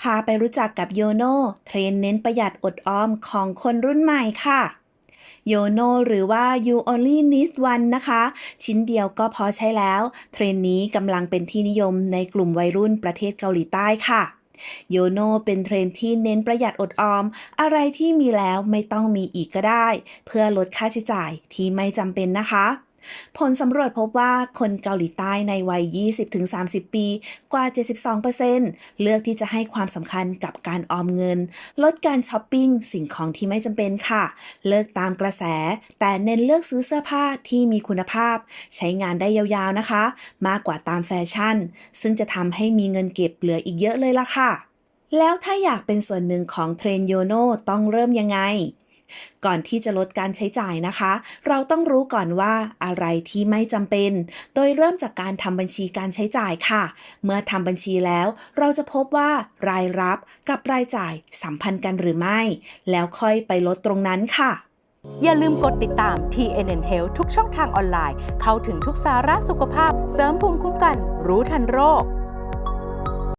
พาไปรู้จักกับโยโนเทรนเน้นประหยัดอดออมของคนรุ่นใหม่ค่ะโยโนหรือว่า you only need one นะคะ ชิ้นเดียวก็พอใช้แล้ว เทรนนี้กำลังเป็นที่นิยมในกลุ่มวัยรุ่นประเทศเกาหลีใต้ค่ะ โยโนเป็นเทรนที่เน้นประหยัดอดออม อะไรที่มีแล้วไม่ต้องมีอีกก็ได้ เพื่อลดค่าใช้จ่ายที่ไม่จำเป็นนะคะ ผลสำรวจพบว่าคนเกาหลีใต้ในวัย 20-30 ปี กว่า 72%เลือกที่จะให้ความสำคัญกับการออมเงิน ลดการช้อปปิ้งสิ่งของที่ไม่จำเป็นค่ะ เลิกตามกระแส แต่เน้นเลือกซื้อเสื้อผ้าที่มีคุณภาพ ใช้งานได้ยาวๆนะคะ มากกว่าตามแฟชั่น ซึ่งจะทำให้มีเงินเก็บเหลืออีกเยอะเลยล่ะค่ะ แล้วถ้าอยากเป็นส่วนหนึ่งของเทรนด์โยโนต้องเริ่มยังไง ก่อนที่จะลดการใช้จ่ายนะคะ เราต้องรู้ก่อนว่าอะไรที่ไม่จำเป็น โดยเริ่มจากการทำบัญชีการใช้จ่ายค่ะ เมื่อทำบัญชีแล้ว เราจะพบว่ารายรับกับรายจ่ายสัมพันธ์กันหรือไม่ แล้วค่อยไปลดตรงนั้นค่ะอย่าลืมกดติดตาม TNN Health ทุกช่องทางออนไลน์ เข้าถึงทุกสาระสุขภาพ เสริมภูมิคุ้มกัน รู้ทันโรค